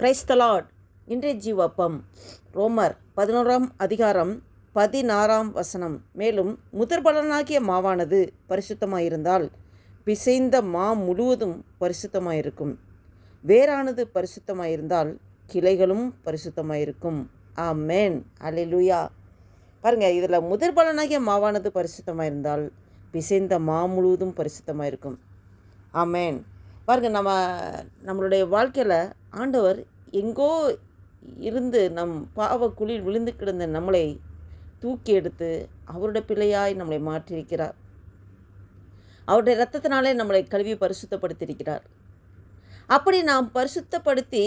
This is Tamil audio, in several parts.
கிரைஸ்தலாட் இன்றைய ஜீவப்பம் ரோமர் பதினோராம் அதிகாரம் பதினாறாம் வசனம். மேலும் முதற் பலனாகிய மாவானது பரிசுத்தமாயிருந்தால் பிசைந்த மா முழுவதும் பரிசுத்தமாயிருக்கும். வேறானது பரிசுத்தமாயிருந்தால் கிளைகளும் பரிசுத்தமாயிருக்கும். ஆமேன். அலிலுயா பாருங்கள் இதில் முதற் பலனாகிய மாவானது பரிசுத்தமாயிருந்தால் பிசைந்த மா முழுவதும் பரிசுத்தமாயிருக்கும். ஆமேன். பாருங்கள் நம்ம நம்மளுடைய வாழ்க்கையில் ஆண்டவர் எங்கோ இருந்து நம் பாவ குளிர் விழுந்து கிடந்த நம்மளை தூக்கி எடுத்து அவருடைய பிள்ளையாய் நம்மளை மாற்றியிருக்கிறார். அவருடைய இரத்தத்தினாலே நம்மளை கல்வி பரிசுத்தப்படுத்தியிருக்கிறார். அப்படி நாம் பரிசுத்தப்படுத்தி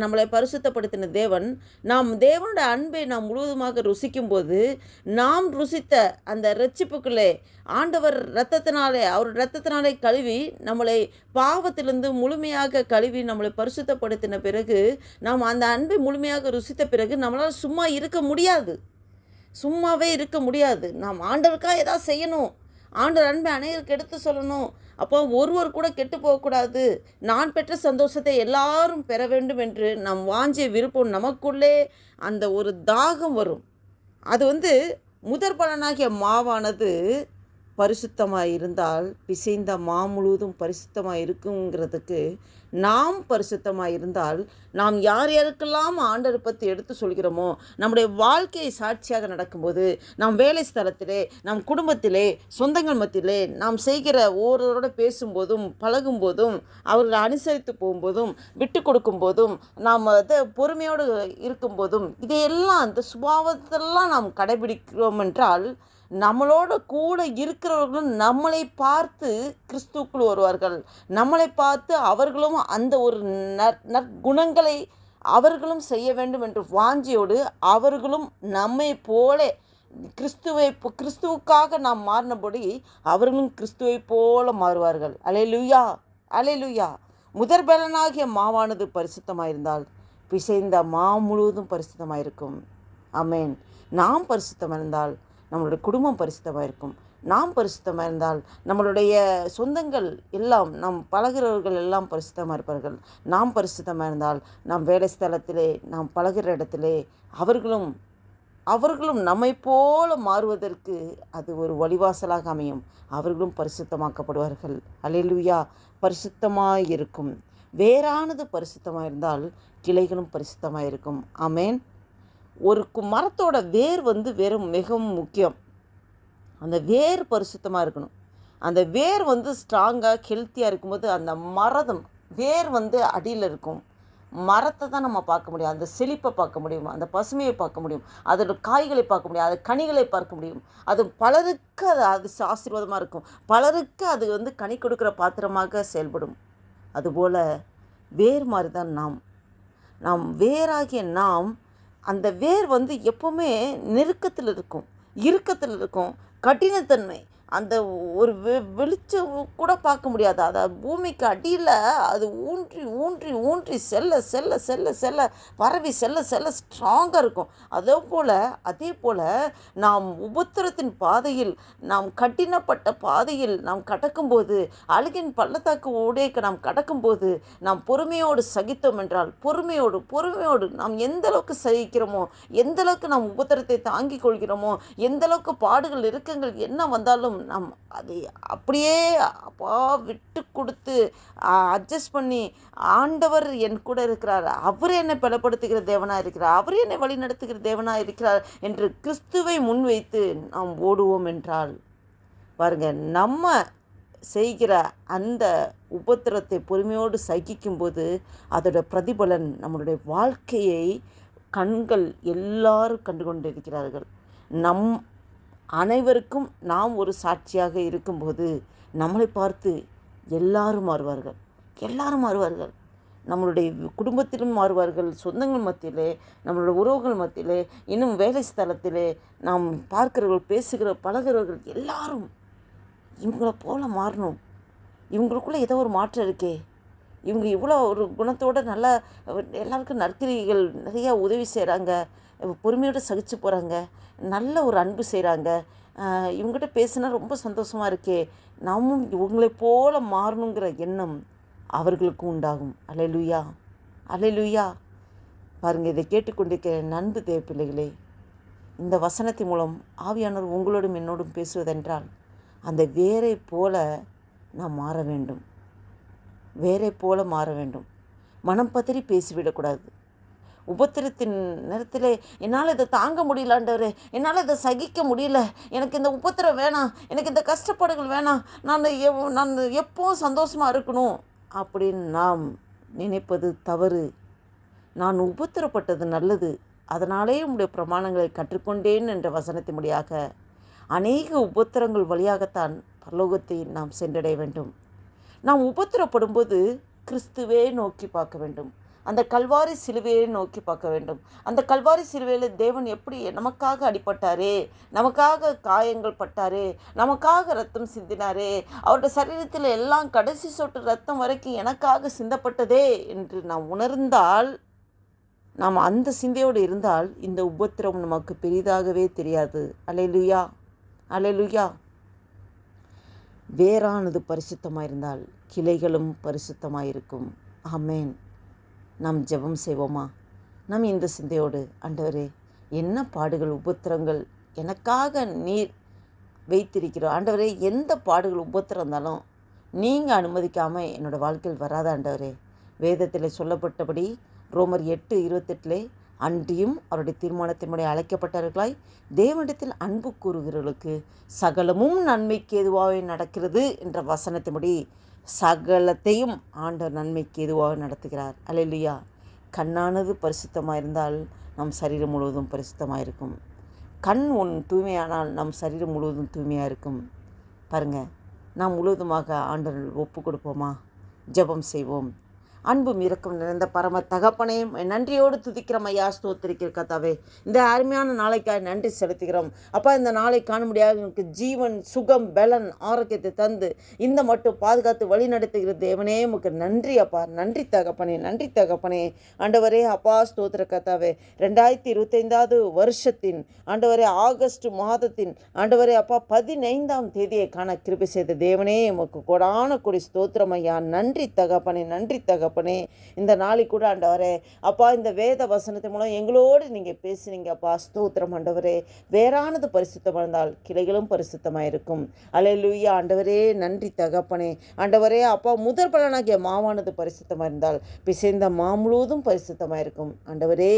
நம்மளை பரிசுத்தப்படுத்தின தேவன் நாம் தேவனோட அன்பை நாம் முழுவதுமாக ருசிக்கும்போது நாம் ருசித்த அந்த ரட்சிப்புக்குள்ளே ஆண்டவர் இரத்தத்தினாலே அவர் இரத்தத்தினாலே கழுவி நம்மளை பாவத்திலிருந்து முழுமையாக கழுவி நம்மளை பரிசுத்தப்படுத்தின பிறகு நாம் அந்த அன்பை முழுமையாக ருசித்த பிறகு நம்மளால் சும்மா இருக்க முடியாது. சும்மாவே இருக்க முடியாது. நாம் ஆண்டவருக்காக ஏதாவது செய்யணும். ஆண்டவர் அன்பை அனைவருக்கு எடுத்து சொல்லணும். அப்போ ஒருவர் கூட கெட்டு போகக்கூடாது. நான் பெற்ற சந்தோஷத்தை எல்லாரும் பெற வேண்டும் என்று நம் வாஞ்சிய விருப்பம் நமக்குள்ளே அந்த ஒரு தாகம் வரும். அது வந்து முதற் பலனாகிய மாவானது பரிசுத்தமாக இருந்தால் பிசைந்த மா முழுவதும் பரிசுத்தமாக இருக்குங்கிறதுக்கு நாம் பரிசுத்தமாக இருந்தால் நாம் யார் யாருக்கெல்லாம் ஆண்டர் பற்றி எடுத்து சொல்கிறோமோ நம்முடைய வாழ்க்கையை சாட்சியாக நடக்கும்போது நாம் வேலை ஸ்தலத்திலே நம் குடும்பத்திலே சொந்தங்கள் மத்தியிலே நாம் செய்கிற ஒருவரோட பேசும்போதும் பழகும்போதும் அவர்களை அனுசரித்து போகும்போதும் விட்டு கொடுக்கும்போதும் நாம் அதை பொறுமையோடு இருக்கும்போதும் இதையெல்லாம் அந்த சுபாவத்தெல்லாம் நாம் கடைபிடிக்கிறோம் என்றால் நம்மளோட கூட இருக்கிறவர்களும் நம்மளை பார்த்து கிறிஸ்துக்குள் வருவார்கள். நம்மளை பார்த்து அவர்களும் அந்த ஒரு நற் நற்குணங்களை அவர்களும் செய்ய வேண்டும் என்று வாஞ்சியோடு அவர்களும் நம்மை போல கிறிஸ்துவை கிறிஸ்துவுக்காக நாம் மாறினபடி அவர்களும் கிறிஸ்துவை போல மாறுவார்கள். அலே லுயா அலே லுயா முதற் பலனாகிய மாவானது பரிசுத்தமாயிருந்தால் பிசைந்த மா முழுவதும் பரிசுத்தமாயிருக்கும். அமேன் நாம் பரிசுத்தமாக இருந்தால் நம்மளுடைய குடும்பம் பரிசுத்தமாக இருக்கும். நாம் பரிசுத்தமாக இருந்தால் நம்மளுடைய சொந்தங்கள் எல்லாம் நாம் பழகிறவர்கள் எல்லாம் பரிசுத்தமாக இருப்பார்கள். நாம் பரிசுத்தமாக இருந்தால் நாம் வேலை ஸ்தலத்திலே நாம் பழகிற இடத்திலே அவர்களும் அவர்களும் நம்மை போல மாறுவதற்கு அது ஒரு வழிவாசலாக அமையும். அவர்களும் பரிசுத்தமாக்கப்படுவார்கள். அல்லேலூயா பரிசுத்தமாக இருக்கும். வேறானது பரிசுத்தமாக இருந்தால் கிளைகளும் பரிசுத்தமாக இருக்கும். ஆமென். ஒரு கு- மரத்தோட வேர் வந்து வெறும் மிகவும் முக்கியம். அந்த வேர் பரிசுத்தமாக இருக்கணும். அந்த வேர் வந்து ஸ்ட்ராங்காக ஹெல்த்தியாக இருக்கும்போது அந்த மரதம் வேர் வந்து அடியில் இருக்கும். மரத்தை தான் நம்ம பார்க்க முடியும். அந்த செழிப்பை பார்க்க முடியும். அந்த பசுமையை பார்க்க முடியும். அதோட காய்களை பார்க்க முடியும். அது கனிகளை பார்க்க முடியும். அது பலருக்கு அது அது ஆசீர்வாதமாக இருக்கும். பலருக்கு அது வந்து கனி கொடுக்குற பாத்திரமாக செயல்படும். அதுபோல் வேர் மாதிரி தான் நாம். நாம் வேராகிய நாம் அந்த வேர் வந்து எப்போவுமே நெருக்கத்தில் இருக்கும் இறுக்கத்தில் இருக்கும் கடினத்தன்மை. அந்த ஒரு வெ வெளிச்சம் கூட பார்க்க முடியாது. அதை பூமிக்கு அடியில் அது ஊன்றி ஊன்றி ஊன்றி செல்ல செல்ல செல்ல செல்ல பரவி செல்ல செல்ல ஸ்ட்ராங்காக இருக்கும். அதே போல் அதே போல் நாம் உபத்திரத்தின் பாதையில் நாம் கடினப்பட்ட பாதையில் நாம் கடக்கும்போது அழுகின் பள்ளத்தாக்கு ஊடேக்கு நாம் கடக்கும்போது நாம் பொறுமையோடு சகித்தோம் என்றால் பொறுமையோடு பொறுமையோடு நாம் எந்த அளவுக்கு சகிக்கிறோமோ எந்த அளவுக்கு நாம் உபத்திரத்தை தாங்கிக் கொள்கிறோமோ எந்த அளவுக்கு பாடுகள் இருக்கங்கள் என்ன வந்தாலும் நம் அதை அப்படியே அப்பா விட்டு கொடுத்து அட்ஜஸ்ட் பண்ணி ஆண்டவர் என் கூட இருக்கிறார். அவர் என்னை பலப்படுத்துகிற தேவனாக இருக்கிறார். அவர் என்னை வழி நடத்துகிற தேவனாக இருக்கிறார் என்று கிறிஸ்துவை முன்வைத்து நாம் ஓடுவோம் என்றால் பாருங்க நம்ம செய்கிற அந்த உபத்திரத்தை பொறுமையோடு சகிக்கும்போது அதோட பிரதிபலன் நம்மளுடைய வாழ்க்கையை கண்கள் எல்லாரும் கண்டு கொண்டிருக்கிறார்கள் நம் அனைவருக்கும் நாம் ஒரு சாட்சியாக இருக்கும்போது நம்மளை பார்த்து எல்லாரும் மாறுவார்கள். எல்லாரும் மாறுவார்கள். நம்மளுடைய குடும்பத்திலும் மாறுவார்கள். சொந்தங்கள் மத்தியிலே நம்மளுடைய உறவுகள் மத்தியிலே இன்னும் வேலை ஸ்தலத்திலே நாம் பார்க்கிறவர்கள் பேசுகிற பழகிறவர்கள் எல்லாரும் இவங்களை போல மாறணும். இவங்களுக்குள்ளே ஏதோ ஒரு மாற்றம் இருக்கே. இவங்க இவ்வளோ ஒரு குணத்தோடு நல்லா எல்லாருக்கும் நற்கிரிகள் நிறையா உதவி செய்கிறாங்க பொறுமையோடு சகிச்சு போகிறாங்க நல்ல ஒரு அன்பு செய்கிறாங்க இவங்ககிட்ட பேசினா ரொம்ப சந்தோஷமாக இருக்கே. நாமும் இவங்களை போல மாறணுங்கிற எண்ணம் அவர்களுக்கும் உண்டாகும். அல்லேலூயா அல்லேலூயா பாருங்கள் இதை கேட்டுக்கொண்டிருக்கிற நண்பு தேவப்பிள்ளைகளே இந்த வசனத்தின் மூலம் ஆவியானவர் உங்களோடும் என்னோடும் பேசுவதென்றால் அந்த வேரை போல நாம் மாற வேண்டும். வேரை போல மாற வேண்டும். மனம் பத்திரி பேசிவிடக்கூடாது. உபத்திரத்தின் நேரத்தில் என்னால் இதை தாங்க முடியலாண்டவர் என்னால் இதை சகிக்க முடியல. எனக்கு இந்த உபத்திரம் வேணாம். எனக்கு இந்த கஷ்டப்பாடுகள் வேணாம். நான் எவ் நான் எப்போவும் சந்தோஷமாக இருக்கணும்? அப்படின்னு நாம் நினைப்பது தவறு. நான் உபத்திரப்பட்டது நல்லது. அதனாலே உம்முடைய பிரமாணங்களை கற்றுக்கொண்டேன் என்ற வசனத்தின் முடியாக அநேக உபத்திரங்கள் வழியாகத்தான் பரலோகத்தை நாம் சென்றடைய வேண்டும். நாம் உபத்திரப்படும்போது கிறிஸ்துவே நோக்கி பார்க்க வேண்டும். அந்த கல்வாரி சிலுவையை நோக்கி பார்க்க வேண்டும். அந்த கல்வாரி சிலுவையில் தேவன் எப்படி நமக்காக அடிபட்டாரே நமக்காக காயங்கள் பட்டாரே நமக்காக ரத்தம் சிந்தினாரே அவருடைய சரீரத்தில் எல்லாம் கடைசி சொட்டு ரத்தம் வரைக்கும் எனக்காக சிந்தப்பட்டதே என்று நாம் உணர்ந்தால் நாம் அந்த சிந்தையோடு இருந்தால் இந்த உபத்திரம் நமக்கு பெரிதாகவே தெரியாது. அலைலுயா அலைலுயா வேறானது பரிசுத்தமாக இருந்தால் கிளைகளும் பரிசுத்தமாக இருக்கும் அமேன் நாம் ஜெபம் செய்வோமா? நாம் இந்த சிந்தையோடு ஆண்டவரே என்ன பாடுகள் உபத்திரங்கள் எனக்காக நீர் வைத்திருக்கிறோம் ஆண்டவரே எந்த பாடுகள் உபத்திரம் இருந்தாலும் நீங்கள் அனுமதிக்காமல் என்னோடய வாழ்க்கையில் வராத ஆண்டவரே. வேதத்தில் சொல்லப்பட்டபடி ரோமர் எட்டு இருபத்தெட்டிலே அன்றியும் அவருடைய தீர்மானத்தின்படி அழைக்கப்பட்டவர்களாய் தேவனிடத்தில் அன்பு கூறுகிறவர்களுக்கு சகலமும் நன்மைக்கு எதுவாகவே நடக்கிறது என்ற வசனத்தின்படி சகலத்தையும் ஆண்டவர் நன்மைக்கு எதுவாக நடத்துகிறார். அல்லையா கண்ணானது பரிசுத்தமாக இருந்தால் நம் சரீரம் முழுவதும் பரிசுத்தமாக இருக்கும் கண் ஒன் தூய்மையானால் நம் சரீரம் முழுவதும் தூய்மையாக இருக்கும் பாருங்கள் நாம் முழுவதுமாக ஆண்டவர் ஒப்பு கொடுப்போமா ஜெபம் செய்வோம். அன்பும் இரக்கம் நிறைந்த பரம தகப்பனையும் நன்றியோடு துதிக்கிறோம் ஐயா ஸ்தோத்திரிக்கிற கத்தாவே இந்த அருமையான நாளைக்காக நன்றி செலுத்துகிறோம். அப்பா இந்த நாளை காண முடியாது எனக்கு ஜீவன் சுகம் பலன் ஆரோக்கியத்தை தந்து இந்த மட்டும் பாதுகாத்து வழி நடத்துகிற தேவனே உமக்கு நன்றி அப்பா. நன்றி தகப்பனே நன்றி தகப்பனே. ஆண்டவரே அப்பா ஸ்தோத்திர கத்தாவே ரெண்டாயிரத்தி இருபத்தைந்தாவது வருஷத்தின் ஆண்டவரே ஆகஸ்ட் மாதத்தின் ஆண்டவரே அப்பா பதினைந்தாம் தேதியை காண கிருபை செய்த தேவனே உமக்கு கொடான கொடி ஸ்தோத்திரம் ஐயா. நன்றி தகப்பனே நன்றி தகப்பனே. இந்த நாளைக்கு கூட ஆண்டவரே அப்பா இந்த வேத வசனத்தின் மூலம் எங்களோடு நீங்கள் பேசுனீங்க அப்பா. ஸ்தோத்திரம் ஆண்டவரே. வேறானது பரிசுத்தமாக இருந்தால் கிளைகளும் பரிசுத்தமாக இருக்கும் அலையலூயா ஆண்டவரே நன்றி தகப்பனே. ஆண்டவரே அப்பா முதற் பலனாகிய மாவானது பரிசுத்தமாக இருந்தால் பிசைந்த மா முழுவதும் பரிசுத்தமாக இருக்கும் ஆண்டவரே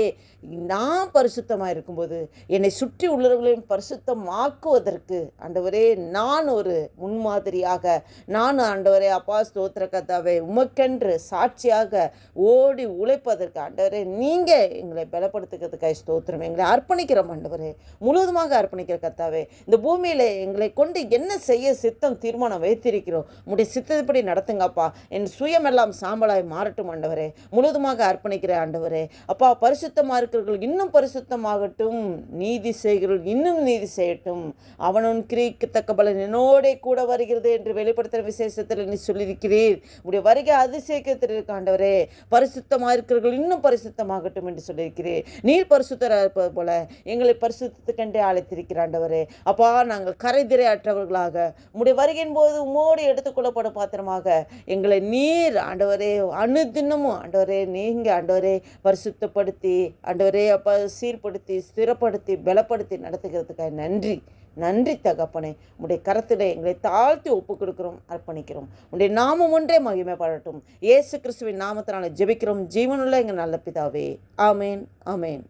நான் பரிசுத்தமாக இருக்கும்போது என்னை சுற்றி உள்ளவர்களையும் பரிசுத்தம் ஆக்குவதற்கு ஆண்டவரே நான் ஒரு முன்மாதிரியாக நான் ஆண்டவரே அப்பா ஸ்தோத்திர கதாவே உமக்கென்று சாட்சி சாட்சியாக ஓடி உழைப்பதற்கு ஆண்டவரே நீங்கள் எங்களை பலப்படுத்துக்கிறதுக்காக ஸ்தோத்திரம். எங்களை அர்ப்பணிக்கிறோம் ஆண்டவரே. முழுவதுமாக அர்ப்பணிக்கிற கத்தாவே இந்த பூமியில் எங்களை கொண்டு என்ன செய்ய சித்தம் தீர்மானம் வைத்திருக்கிறோம்? உடைய சித்தப்படி நடத்துங்கப்பா. என் சுயமெல்லாம் சாம்பலாய் மாறட்டும் ஆண்டவரே. முழுவதுமாக அர்ப்பணிக்கிற ஆண்டவரே. அப்பா பரிசுத்தமாக இருக்கிறவர்கள் இன்னும் பரிசுத்தமாகட்டும். நீதி செய்கிறவர்கள் இன்னும் நீதி செய்யட்டும். அவனும் கிரீக்கு தக்க பலன் என்னோடே கூட வருகிறது என்று வெளிப்படுத்துகிற விசேஷத்தில் நீ சொல்லியிருக்கிறீர். உடைய வருகை அதிசயத்தில் இருக்க ஆண்டவரே பரிசுத்தமாக இருக்கிறவர்கள் இன்னும் பரிசுத்தமாகட்டும் என்று சொல்லியிருக்கிறேன் நீர் பரிசுத்தராக இருப்பது போல எங்களை பரிசுத்தத்துக்கென்றே அழைத்திருக்கிற ஆண்டவரே. அப்பா நாங்கள் கரைதிரை அற்றவர்களாக உடைய வருகையின் போது உமோடு எடுத்துக்கொள்ளப்படும் பாத்திரமாக எங்களை நீர் ஆண்டவரே அணுதினமும் ஆண்டவரே நீங்கள் ஆண்டவரே பரிசுத்தப்படுத்தி ஆண்டவரே அப்பா சீர்படுத்தி ஸ்திரப்படுத்தி பலப்படுத்தி நடத்துகிறதுக்காக நன்றி. நன்றி தகப்பனே. உடைய கரத்திலே எங்களை தாழ்த்தி ஒப்பு கொடுக்கிறோம் அர்ப்பணிக்கிறோம். உடைய நாமம் ஒன்றே மகிமைப்படட்டும் இயேசு கிறிஸ்துவின் நாமத்தினால ஜெபிக்கிறோம். ஜீவனுள்ள எங்கள் நல்ல பிதாவே. ஆமேன் ஆமேன்.